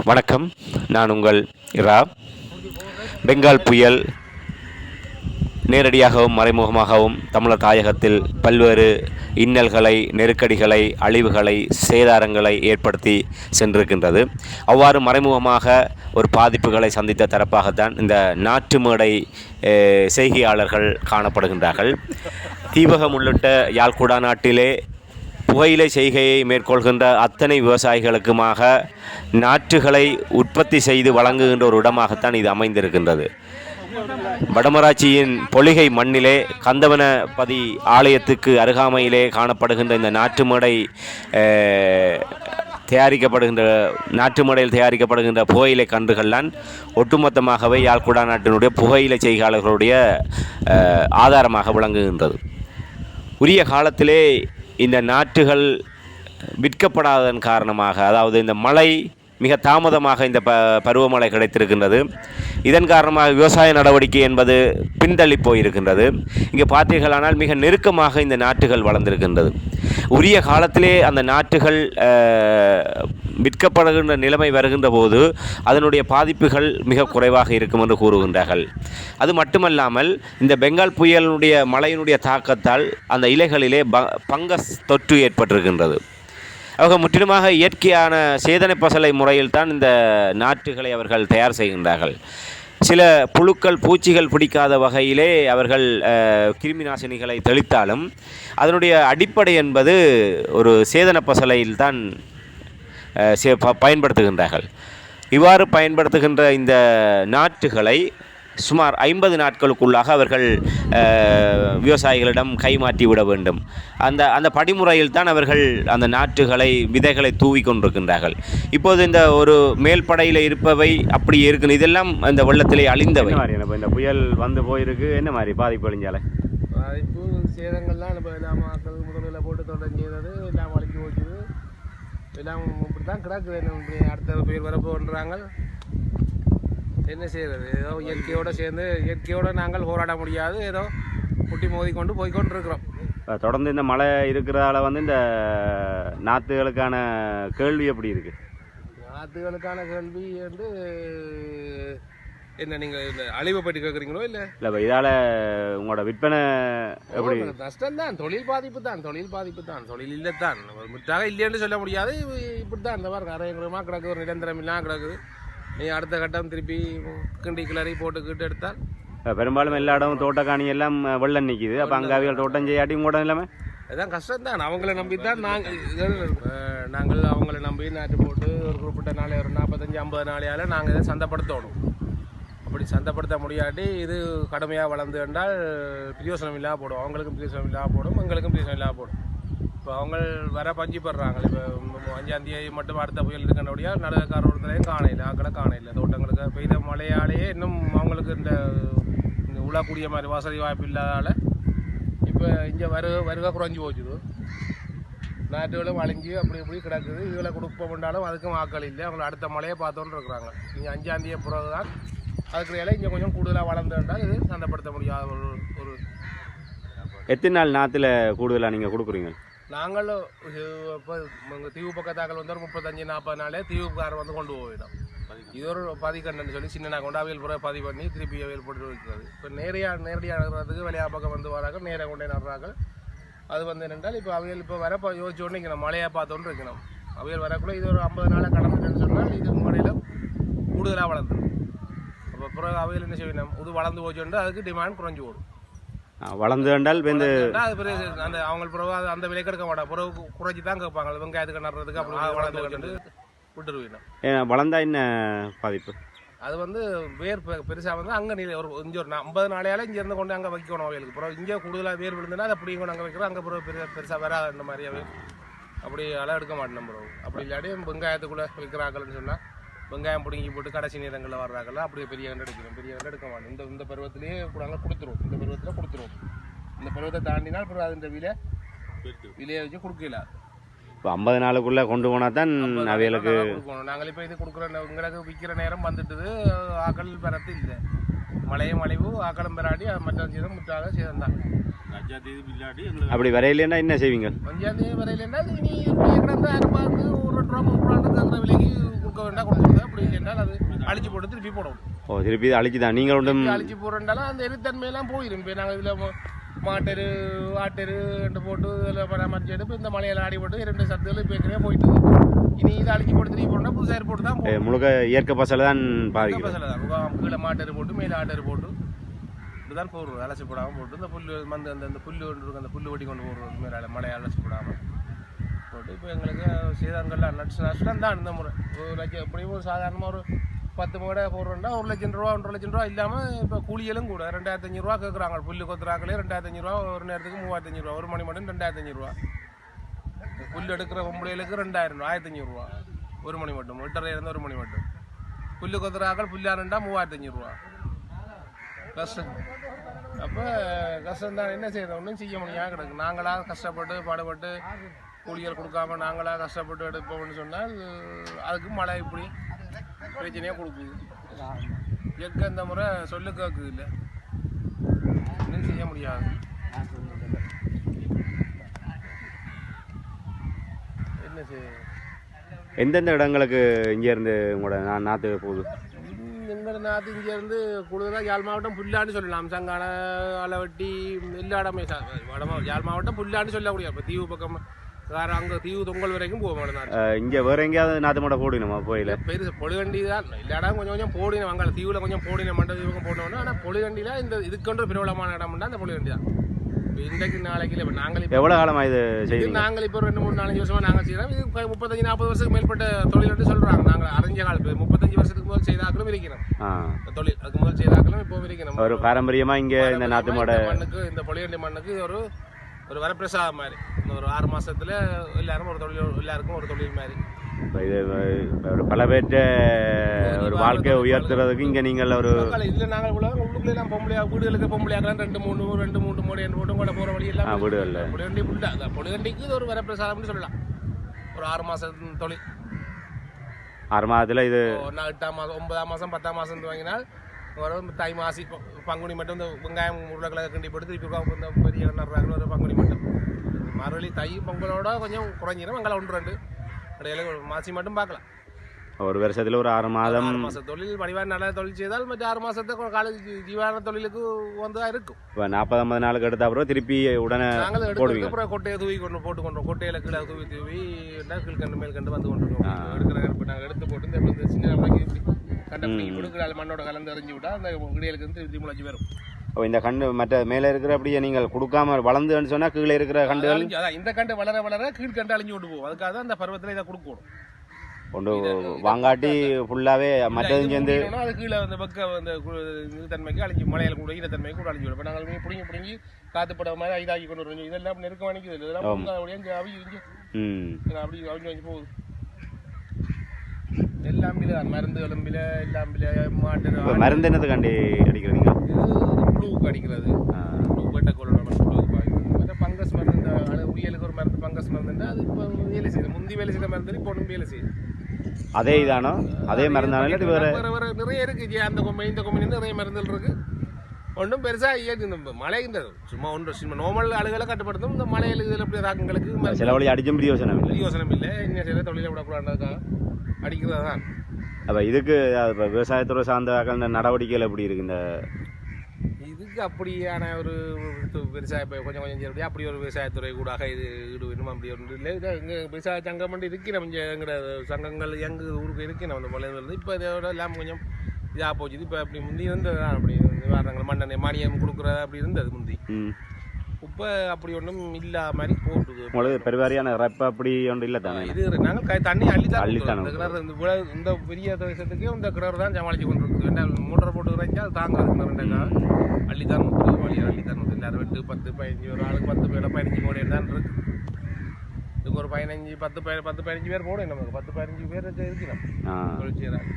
வணக்கம். நான் உங்கள் இரா. பெங்கால் புயல் நேரடியாகவும் மறைமுகமாகவும் தமிழர் தாயகத்தில் பல்வேறு இன்னல்களை நெருக்கடிகளை அழிவுகளை சேதாரங்களை ஏற்படுத்தி சென்றிருக்கின்றது. அவ்வாறு மறைமுகமாக ஒரு பாதிப்புகளை சந்தித்த தரப்பாகத்தான் இந்த நாட்டு மேடை செய்கையாளர்கள் காணப்படுகின்றார்கள். தீபகம் உள்ளிட்ட யாழ்குடா நாட்டிலே புகையிலை செய்கையை மேற்கொள்கின்ற அத்தனை விவசாயிகளுக்குமாக நாற்றுகளை உற்பத்தி செய்து வழங்குகின்ற ஒரு இடமாகத்தான் இது அமைந்திருக்கின்றது. வடமராட்சியின் பொலிகை மண்ணிலே கந்தவனபதி ஆலயத்துக்கு அருகாமையிலே காணப்படுகின்ற இந்த நாட்டு மடை தயாரிக்கப்படுகின்ற நாட்டு மடையில் தயாரிக்கப்படுகின்ற புகையிலை கன்றுகள்லாம் ஒட்டுமொத்தமாகவே யாழ்குடா நாட்டினுடைய புகையிலை செய்கையாளர்களுடைய ஆதாரமாக விளங்குகின்றது. உரிய காலத்திலே இந்த நாற்றுகள் விற்கப்படாததன் காரணமாக அதாவது இந்த மழை மிக தாமதமாக இந்த ப பருவமழை கிடைத்திருக்கின்றது. இதன் காரணமாக விவசாய நடவடிக்கை என்பது பின்தள்ளி போயிருக்கின்றது. இங்கே பார்த்தீர்களானால் மிக நெருக்கமாக இந்த நாட்டுகள் வளர்ந்திருக்கின்றது. உரிய காலத்திலே அந்த நாட்டுகள் விற்கப்படுகின்ற நிலைமை வருகின்ற போது அதனுடைய பாதிப்புகள் மிக குறைவாக இருக்கும் என்று கூறுகின்றார்கள். அது மட்டுமல்லாமல் இந்த பெங்கால் புயலினுடைய மழையினுடைய தாக்கத்தால் அந்த இலைகளிலே ப பங்கஸ் தொற்று ஏற்பட்டிருக்கின்றது. அவர்கள் முற்றிலுமாக இயற்கையான சேதனை பசலை முறையில் தான் இந்த நாற்றுகளை அவர்கள் தயார் செய்கின்றார்கள். சில புழுக்கள் பூச்சிகள் பிடிக்காத வகையிலே அவர்கள் கிருமி நாசினிகளை தெளித்தாலும் அதனுடைய அடிப்படை என்பது ஒரு சேதன பசலையில் தான் சே- ப- பயன்படுத்துகின்றார்கள். இவ்வாறு பயன்படுத்துகின்ற இந்த நாற்றுகளை சுமார் ஐம்பது நாட்களுக்குள்ளாக அவர்கள் விவசாயிகளிடம் கைமாற்றி விட வேண்டும். அந்த அந்த படிமுறையில் தான் அவர்கள் அந்த நாற்றுகளை விதைகளை தூவி கொண்டிருக்கின்றார்கள். இப்போது இந்த ஒரு மேல்படையில் இருப்பவை அப்படி இருக்குது இதெல்லாம் இந்த வெள்ளத்திலே அழிந்தவை. இந்த புயல் வந்து போயிருக்கு என்ன மாதிரி பாதிப்பு அழிஞ்சாலே? இப்போ சேதங்கள்லாம் நம்ம முதலில் போட்டு தொடர்ந்து செய்தது எல்லாம் வலிக்கு போச்சுது. எல்லாம் இப்படி தான் கிடக்குது அடுத்த பேர் வரப்போன்றாங்க என்ன செய்யறது? ஏதோ இயற்கையோடு சேர்ந்து இயற்கையோடு நாங்கள் போராட முடியாது. ஏதோ முட்டி மோதி கொண்டு போய் கொண்டு இருக்கிறோம் தொடர்ந்து இந்த மழை இருக்கிறதால வந்து இந்த நாற்றுகளுக்கான கேள்வி எப்படி இருக்குது நாற்றுகளுக்கான கேள்வி வந்து என்ன நீங்கள் இந்த அழிவை பற்றி கேட்குறீங்களோ இல்லை? இல்லை இதால் உங்களோட விற்பனை எப்படி? நஷ்டம் தான் தொழில் பாதிப்பு தான் தொழில் பாதிப்பு தான் தொழில் இல்லை தான் முற்றாக இல்லைன்னு சொல்ல முடியாது. இப்படி தான் இந்த மாதிரி அரையங்குறமாக கிடக்குது. ஒரு நிரந்தரம் இல்லாமல் கிடக்குது. நீ அடுத்த கட்டம் திருப்பி கிண்டி கிளறி போட்டுக்கிட்டு எடுத்தால் பெரும்பாலும் எல்லா இடமும் தோட்டக்காணி எல்லாம் வெள்ளம் நிற்கிது அப்போ அங்கே அவியல் தோட்டம் செய்யாட்டி கூட இல்லாமல் அதான் கஷ்டம் தான் அவங்கள நம்பி தான் நாங்கள் நாங்கள் அவங்கள நம்பி நாட்டு போட்டு ஒரு குறிப்பிட்ட நாளை ஒரு நாற்பத்தஞ்சு ஐம்பது நாளையால் நாங்கள் இதை சந்தைப்படுத்தணும். அப்படி சந்தைப்படுத்த முடியாட்டி இது கடுமையாக வளர்ந்து என்றால் பிரயோசனம் இல்லாம போடும். அவங்களுக்கும் பிரயோசனம் இல்லாம போடும். எங்களுக்கும் பிரயோசனம் இல்லாம போடும். இப்போ அவங்க வர பஞ்சு படுறாங்க இப்போ அஞ்சாம் தேதி மட்டும் அடுத்த புயல் இருக்கணும் நடக்கார ஒருத்தரையும் காணையில் ஆக்களை காணையில் தோட்டங்களுக்கு பெய்த மழையாலேயே இன்னும் அவங்களுக்கு இந்த உழக்கூடிய மாதிரி வசதி வாய்ப்பு இல்லாதால இப்போ இங்கே வருக வருகை குறைஞ்சி போச்சுது நாட்டுகளும் அழிஞ்சு அப்படி இப்படி கிடக்குது. இதில் கொடுப்போம்னாலும் அதுக்கும் ஆக்கள் இல்லை. அவங்க அடுத்த மழையை பார்த்தோன்னு இருக்கிறாங்க. இங்கே அஞ்சாந்தேதி பிறகு தான் அதுக்கு இலை இங்கே கொஞ்சம் கூடுதலாக வளர்ந்துட்டால் இது சந்தைப்படுத்த முடியாத ஒரு ஒரு எத்தனை நாள் நாற்றுல கூடுதலாக நீங்கள் கொடுக்குறீங்க? நாங்கள் இப்போ தீவு பக்கத்தாக்கள் வந்து ஒரு முப்பத்தஞ்சு நாற்பது நாளே தீவுக்காரர் வந்து கொண்டு போயிடும் இது ஒரு பதிக்கண்டுன்னு சொல்லி சின்ன கொண்டு அவியல் புற பதிவு பண்ணி திருப்பி அவியல் போட்டு வைக்கிறது இப்போ நேரடியாக நேரடியாக நடுறதுக்கு வெளியா பக்கம் வந்து வராங்க நேராக கொண்டே நடுறாங்க அது வந்து என்னென்றால் இப்போ அவியல் இப்போ வரப்போ யோசிச்சு உடனே இங்கே மழையாக பார்த்தோன்னு இருக்கணும் அவியல் வரக்குள்ள இது ஒரு ஐம்பது நாளாக கடந்துட்டுன்னு சொன்னால் இது முன்னாடியில் கூடுதலாக வளர்ந்துடும் அப்போ பிறகு அவியல் என்ன செய்யணும் இது வளர்ந்து போச்சுட்டு அதுக்கு டிமாண்ட் குறைஞ்சி ஓடும் வளர்ந்து இப்போ இந்த பிறகு அந்த அவங்க பிறகு அந்த விலை எடுக்க மாட்டாங்க பிறகு குறைச்சி தான் கேட்பாங்க வெங்காயத்துக்கு நடுறதுக்கு அப்படி வளர்ந்து வச்சுட்டு விட்டுருவீங்க. வளர்ந்தா என்ன பாதிப்பு? அது வந்து வேர் பெ- பெருசா வந்து அங்கே நீ ஒரு இங்கே ஒரு ஐம்பது நாளையால இங்க இருந்து கொண்டு அங்கே வைக்கணும் அவைகளுக்கு. அப்புறம் இங்கே கூடுதலாக வேர் விழுந்துன்னா அதை அப்படியும் கொண்டு அங்கே வைக்கிறோம். அங்கே பிறகு பெரிய பெருசாக வராது இந்த மாதிரி அவை. அப்படி அளவு எடுக்க மாட்டோம் ப்ரோ அப்படி இல்லாட்டி வெங்காயத்துக்குள்ளே வைக்கிறாங்கன்னு சொன்னால் வெங்காயம் பிடுங்கி போட்டு கடைசி நேரங்களில் வர்றாங்கல்ல அப்படியே பெரிய கண்டு எடுக்கணும் பெரிய கண்டு எடுக்க மாட்டோம். இந்த இந்த பருவத்திலேயே நாங்கள் கொடுத்துருவோம் இந்த பருவத்தில் கொடுத்துருவோம் இந்த பருவத்தை தாண்டினால் அப்புறம் அது இந்த விலை விலையை வச்சு கொடுக்கல. இப்போ ஐம்பது நாளுக்குள்ளே கொண்டு போனால் தான் அவைகளுக்கு கொடுக்கணும். நாங்கள் இப்போ இது கொடுக்குற நே- உங்களுக்கு விற்கிற நேரம் வந்துட்டுது. ஆக்கள் பெறத்து இல்லை. மழையும் மழைவு ஆக்களும் பெறாடி அது மற்ற சேதம் முற்றாக சேதம் அப்படி வரையிலேன்னா என்ன செய்வீங்க? அஞ்சாம் தேதி வரையிலன்னா இனி கிடந்து அறுபாந்து ஒரு ரெண்டு ரூபா மூணு ரூபா விலைக்கு கொடுக்க வேண்டாம் அது அழிச்சு போட்டு திருப்பி போடணும். ஓ திருப்பி இது அழிச்சு தான் நீங்கள் ஒன்றும் அழிச்சு போடுறதால அந்த எரித்தன்மையெல்லாம் போயிடும் இப்போ நாங்கள் இதில் மாட்டெரு ஆட்டெரு ரெண்டு போட்டு இதில் பராமரிச்சு எடுப்பு இந்த மலையில ஆடி போட்டு இரண்டு சத்துகள் இப்போ ஏற்கனவே போயிட்டு இனி இதை அழிச்சு போட்டு திருப்பி போட்டோம்னா புதுசாக ஏர் போட்டு தான் போடணும். முழுக்க இயற்கை பசலை தான் பாதிக்கிறது பசலை தான். கீழே மாட்டெரு போட்டு மேலே ஆட்டெரு போட்டு இப்படிதான் போடுறது. அலசி போடாமல் போட்டு இந்த புல் மந்து அந்த அந்த புல் கொண்டு அந்த புல் வெட்டி கொண்டு போடுறது. மேலே மழையை அலசி போடாமல் போட்டு இப்போ எங்களுக்கு சேதாங்கள்லாம் நட்ஸ் நஷ்டம் தான் இந்த முறை. ஒரு எப்படியும் ஒரு சாதாரணமாக ஒரு பத்து மூடை போடுறோம்னா ஒரு லட்சம் ரூபா ஒன்றரை லட்சம் ரூபா இல்லாமல் இப்போ கூலியெல்லாம் கூட. ரெண்டாயிரத்தி அஞ்சூறுவா ரூபா கேட்குறாங்க புல்லு கொத்துறாங்களே ரெண்டாயிரத்தி அஞ்சூறுவா ரூபா ஒரு நேரத்துக்கு மூவாயிரத்தி அஞ்சூறுவா ஒரு மணி மட்டும் ரெண்டாயிரத்தி அஞ்சூறுவா ரூபா புல் எடுக்கிற பொம்பளைகளுக்கு ரெண்டாயிரம் ரூபா ஆயிரத்தி அஞ்சூறுவா ரூபா ஒரு மணி மட்டும். எட்டரை இருந்து ஒரு மணி மட்டும். புல்லு கொத்துறாக்கள் புல்லாருண்டா மூவாயிரத்தி அஞ்சூறுவா ரூபா கஷ்டம். அப்போ கஷ்டம் தான் என்ன செய்யறது? ஒன்றும் செய்ய முடியாது. கிடக்கு. நாங்களாக கஷ்டப்பட்டு பாடுபட்டு கூலிகள் கொடுக்காம நாங்களாக கஷ்டப்பட்டு எடுப்போம்னு சொன்னால் அதுக்கு மழை இப்படி பிரச்சனையாக கொடுக்குது. எக்க இந்த முறை சொல்லு கேட்குது இல்லை ஒன்றும் செய்ய முடியாது. என்ன செய்ய? எந்தெந்த இடங்களுக்கு இங்கேருந்து உங்களோட நா நாற்று போகுது? எங்கள் நாற்று இங்கேருந்து கூடுதலாக யாழ் மாவட்டம் புல்லான்னு சொல்லலாம். சங்கான அளவட்டி எல்லா இடமே வடமா யாழ் மாவட்டம் புல்லான்னு சொல்லக்கூடிய இப்போ தீவு பக்கம் வேற அங்கே தீவு தொங்கல் வரைக்கும் போவோம் நாடு இங்கே வேறு எங்கேயாவது நாற்று மாட போடணுமா போயில பெருசு பொழுகண்டி தான் எல்லா இடம் கொஞ்சம் கொஞ்சம் போடின வங்காள தீவில் கொஞ்சம் போடின மண்ட தீவுக்கும் போட்டோம்னா ஆனால் பொழுகண்டியில் இந்த இதுக்கொன்று பிரபலமான இடம்னா அந்த பொழுகண்டி தான் இன்றைக்கு நாளைக்கு இல்லை இப்போ நாங்கள் எவ்வளோ காலமாக இது செய்வீங்க நாங்கள் இப்போ ரெண்டு மூணு நாலஞ்சு வருஷமா நாங்கள் செய்கிறோம் இது முப்பத்தஞ்சு நாற்பது வருஷத்துக்கு மேற்பட்ட தொழில்னு சொல்கிறாங்க நாங்கள் அறிஞ்ச காலத்து முப்பத்தஞ்சு வருஷத்துக்கு முதல் செய்தாக்களும் இருக்கிறோம் தொழில் அதுக்கு முதல் செய்தாக்களும் இப்போ இருக்கிறோம் ஒரு பாரம்பரியமாக இங்கே இந்த இந்த மண்ணுக்கு இந்த பொலியண்டி மண்ணுக்கு ஒரு ஒரு வரப்பிரசாதம் மாதிரி. இந்த ஒரு ஆறு மாசத்துல எல்லாரும் ஒரு தொழில் எல்லாருக்கும் ஒரு தொழில் மாதிரி. இது ஒரு பல பேர்ட்ட ஒரு வாழ்க்கையை உயர்த்துறதுக்கு இங்கே நீங்கள் ஒரு இதுல நாங்கள் உள்ள உள்ளுக்குள்ள எல்லாம் பொம்பளையா வீடுகளுக்கு பொம்பளையாக்கலாம் ரெண்டு மூணு ரெண்டு மூணு மூணு என்று போட்டு கூட போற வழி எல்லாம் வீடுகள்ல. பொலியண்டி புல்லா அதான் பொலியண்டிக்கு இது ஒரு வரப்பிரசாதம்னு சொல்லலாம். ஒரு ஆறு மாசம் தொழில். ஆறு மாதத்தில் இது ஒன்றா எட்டாம் மாதம் ஒன்பதாம் மாதம் பத்தாம் மாதம் வாங்கினால் ஒரு தை மாசி பங்குனி மட்டும் இந்த வெங்காயம் உருளைக்கிழங்கு கிண்டி போட்டு திருப்பி இந்த பெரிய நடுறாங்க ஒரு பங்குனி மட்டும் மறுபடி தை பொங்கலோட கொஞ்சம் குறைஞ்சிடும் வெங்காயம் ஒன்று ரெண்டு இடையில மாசி மட்டும் பார்க்கலாம் ஒரு வருஷத்தில் ஒரு ஆறு மாதம் மாச தொழில் வடிவான நல்ல தொழில் செய்தால் மற்ற ஆறு மாசத்துக்கு காலேஜ் ஜீவான தொழிலுக்கு வந்து இருக்கும் இப்போ நாற்பது ஐம்பது நாளுக்கு எடுத்த அப்புறம் திருப்பி உடனே நாங்கள் எடுத்து அப்புறம் கொட்டையை தூவி கொண்டு போட்டு கொண்டு கொட்டையில கீழே தூவி தூவி கீழ்கண்டு மேல் கண்டு வந்து கொண்டிருக்கோம் எடுக்கிற இப்போ நாங்கள் எடுத்து போட்டு இந்த சின்ன நம்மளுக்கு இப்படி கண்டை பிடிக்கி கொடுக்குற மண்ணோட கலந்து விட்டா அந்த இடையிலுக்கு வந்து முளைச்சி வரும். அப்போ இந்த கண்டு மற்ற மேலே இருக்கிற அப்படியே நீங்கள் கொடுக்காம வளர்ந்துன்னு சொன்னால் கீழே இருக்கிற கண்டுகள்? அதான் இந்த கண்டு வளர வளர கீழ்கண்டு அழிஞ்சு விட்டு போகும். அதுக்காக தான் அந்த பருவத்தில் இதை கொடுக்கணும் கொண்டு வாங்காட்டி ஃபுல்லாகவே மற்றதும் சேர்ந்து அது கீழே அந்த பக்க அந்த இது தன்மைக்கு அழிஞ்சு மலையில கூட ஈரத்தன்மைக்கு கூட அழிஞ்சு விடும். நாங்கள் பிடிங்கி பிடிங்கி காத்து பட மாதிரி இதாகி கொண்டு வரோம் இதெல்லாம் நெருக்கம் அணிக்குது இதெல்லாம் அப்படி அவிஞ்சு வச்சு போகுது. எல்லாம் பில மருந்து எலும்பில எல்லாம் பில மாட்டு மருந்து என்னத்துக்காண்டி அடிக்கிறீங்க புழுவுக்கு அடிக்கிறது. புழு வெட்டக்கொள்ள நம்ம புழுவுக்கு பாய்க்கிறது பங்கஸ் மருந்து அழகு உயிலுக்கு ஒரு மருந்து பங்கஸ் மருந்து அது இப்போ வேலை செய்யுது முந்தி வேலை செய்த மருந்து இப்போ ஒன்றும் வேலை செய்யுது அதே இதானோ அதே மருந்தானோ வேறு வேற நிறைய இருக்கு ஜி, அந்த கொம்பை இந்த கொம்பை நிறைய மருந்துகள் இருக்கு ஒன்றும் பெருசா இயற்கை இந்த மழை இந்த சும்மா ஒன்று சும்மா நார்மல் ஆளுகளை கட்டுப்படுத்தும் இந்த மலையில் இதில் இப்படி தாக்கங்களுக்கு சில வழி அடிச்சும் பிரயோசனம் இல்லை யோசனை இல்லை இன்னும் சில தொழிலை விடக்கூடாதுக்காக அடிக்கிறது தான் அப்போ இதுக்கு இப்ப விவசாயத்துறை சார்ந்த இந்த நடவடிக்கைகள் எப்படி இருக்கு? இந்த இதுக்கு அப்படியான ஒரு விவசாய இப்போ கொஞ்சம் கொஞ்சம் செய்யறது அப்படி ஒரு விவசாயத்துறை கூடாக இது ஈடுபடணும் அப்படி ஒன்று இல்லை. இது எங்கள் விவசாய சங்கம் வந்து இருக்கிறோம் இங்கே எங்களோட சங்கங்கள் எங்கள் ஊருக்கு இருக்கணும் அந்த மலையிலிருந்து இப்போ இதோட எல்லாம் கொஞ்சம் இதாக போச்சு. இப்போ அப்படி முந்தி இருந்தது தான் அப்படி நிவாரணங்கள் மண்ணெண்ணெய் மானியம் கொடுக்குறது அப்படி இருந்தது முந்தி. இப்போ அப்படி ஒன்றும் இல்லா மாதிரி போட்டுது. உங்களுக்கு பெருவாரியான ரப்ப அப்படி ஒன்று இல்லை தானே? இது நாங்கள் கை தண்ணி அள்ளித்தான் அள்ளித்தான் கொடுக்குறோம். இந்த கிணறு இந்த இவ்வளவு- இந்த பெரிய தேசத்துக்கு இந்த கிணறு தான் சமாளிச்சு கொண்டு இருக்குது ஏன்னா மோட்டர் போட்டு இறைஞ்சா அது தாங்காது கிணறுண்டா அள்ளித்தான் ஊற்றுது வழியாக அள்ளித்தான் ஊற்றுது எல்லாரும் எட்டு பத்து பதினஞ்சு ஒரு ஆளுக்கு பத்து பேர் பதினஞ்சு கோடி தான் இருக்கு. இதுக்கு ஒரு பதினஞ்சு பத்து பேர் பத்து பதினஞ்சு பேர் போடும் நமக்கு. பத்து பதினஞ்சு பேர் இருக்கிறோம் செய்கிறாங்க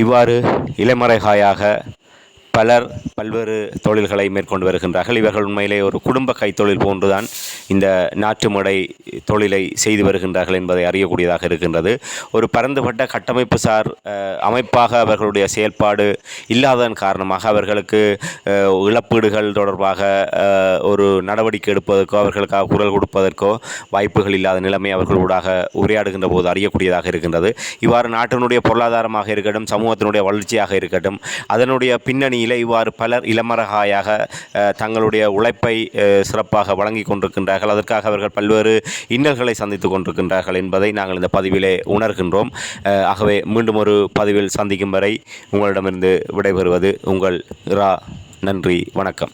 இவ்வாறு இலைமறைகாயாக பலர் பல்வேறு தொழில்களை மேற்கொண்டு வருகின்றார்கள். இவர்கள் உண்மையிலே ஒரு குடும்ப கைத்தொழில் போன்றுதான் இந்த நாட்டு மடை தொழிலை செய்து வருகின்றார்கள் என்பதை அறியக்கூடியதாக இருக்கின்றது. ஒரு பரந்துபட்ட கட்டமைப்பு சார் அமைப்பாக அவர்களுடைய செயல்பாடு இல்லாததன் காரணமாக அவர்களுக்கு இழப்பீடுகள் தொடர்பாக ஒரு நடவடிக்கை எடுப்பதற்கோ அவர்களுக்காக குரல் கொடுப்பதற்கோ வாய்ப்புகள் இல்லாத நிலைமை அவர்களூடாக உரையாடுகின்ற போது அறியக்கூடியதாக இருக்கின்றது. இவ்வாறு நாட்டினுடைய பொருளாதாரமாக இருக்கட்டும் சமூகத்தினுடைய வளர்ச்சியாக இருக்கட்டும் அதனுடைய பின்னணியில் இவ்வாறு பலர் இளமரகாயாக தங்களுடைய உழைப்பை சிறப்பாக வழங்கி கொண்டிருக்கின்றார்கள். அதற்காக அவர்கள் பல்வேறு இன்னல்களை சந்தித்துக் கொண்டிருக்கின்றார்கள் என்பதை நாங்கள் இந்த பதிவிலே உணர்கின்றோம். ஆகவே மீண்டும் ஒரு பதிவில் சந்திக்கும் வரை உங்களிடமிருந்து விடைபெறுவது உங்கள் ரா. நன்றி. வணக்கம்.